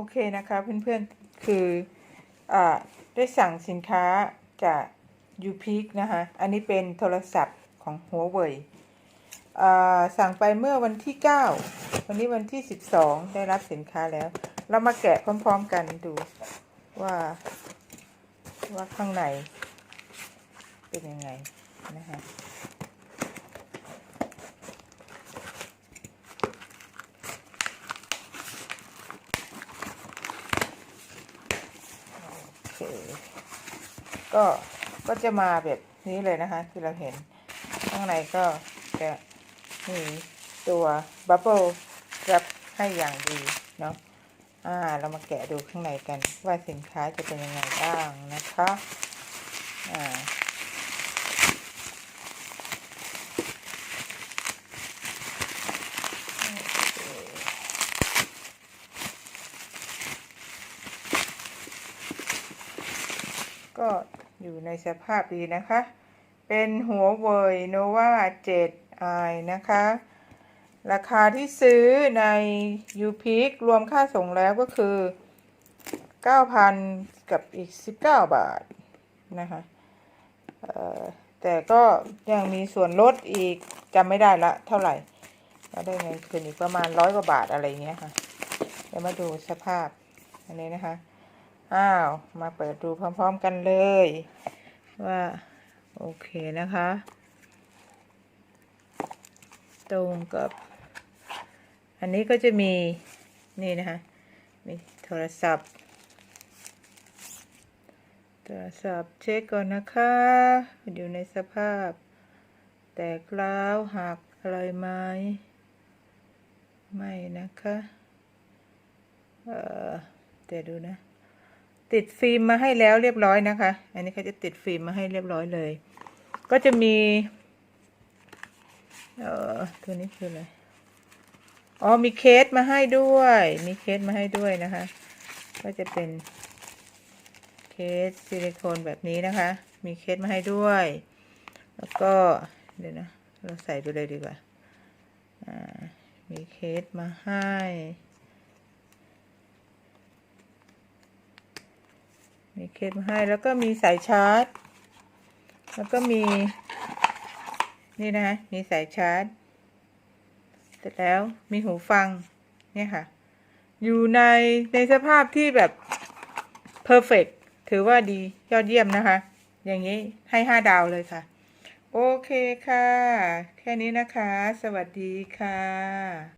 โอเคนะคะเพื่อนๆ คืออได้สั่งสินค้าจาก u p e a k นะคะ อันนี้เป็นโทรศัพท์ของ Huawei อ่าสั่งไปเมื่อวันที่ 9 วันนี้วันที่ 12 ได้รับสินค้าแล้ว เรามาแกะพร้อมๆกันดูว่าว่าข้างในเป็นยังไงนะคะ เค ก็ก็จะมาแบบนี้เลยนะคะ ที่เราเห็นข้างในก็จะมีตัวบับเบิลรับให้อย่างดีเนาะอ่าเรามาแกะดูข้างในกันว่าสินค้าจะเป็นยังไงบ้างนะคะ ก็อยู่ในสภาพดีนะคะ เป็นหัวเว่ยโนวา7 i นะคะ ราคาที่ซื้อใน u p e a k รวมค่าส่งแล้วก็คือ 9,000 กับอีก 19 บาท นะคะแต่ก็ยังมีส่วนลดอีกจำไม่ได้ละเท่าไหร่ก็ได้เงินคืนอีกประมาณร้อยกว่าบาทอะไรเงี้ยค่ะ เดี๋ยวมาดูสภาพอันนี้นะคะ อ้าว มาเปิดดูพร้อมๆกันเลย ว่า โอเคนะคะ ตรงกับ อันนี้ก็จะมี นี่นะคะ มีโทรศัพท์ โทรศัพท์เช็คก่อนนะคะ อยู่ในสภาพ แตกร้าวหักอะไรไหมไม่นะคะ เออเดี๋ยวดูนะ ติดฟิล์มมาให้แล้วเรียบร้อยนะคะ อันนี้เขาจะติดฟิล์มมาให้เรียบร้อยเลย ก็จะมี เอ่อ ตัวนี้คืออะไร อ๋อ มีเคสมาให้ด้วย มีเคสมาให้ด้วยนะคะ ก็จะเป็นเคสซิลิโคนแบบนี้นะคะ มีเคสมาให้ด้วย แล้วก็ เดี๋ยวนะ เราใส่ไปเลยดีกว่า อ่า มีเคสมาให้ มีเคสมาให้แล้วก็มีสายชาร์จ แล้วก็มี นี่นะคะมีสายชาร์จ เสร็จแล้วมีหูฟัง เนี่ยค่ะ อยู่ในในสภาพที่แบบ perfect ถือว่าดียอดเยี่ยมนะคะ อย่างนี้ให้ห้าดาวเลยค่ะ โอเคค่ะ แค่นี้นะคะ สวัสดีค่ะ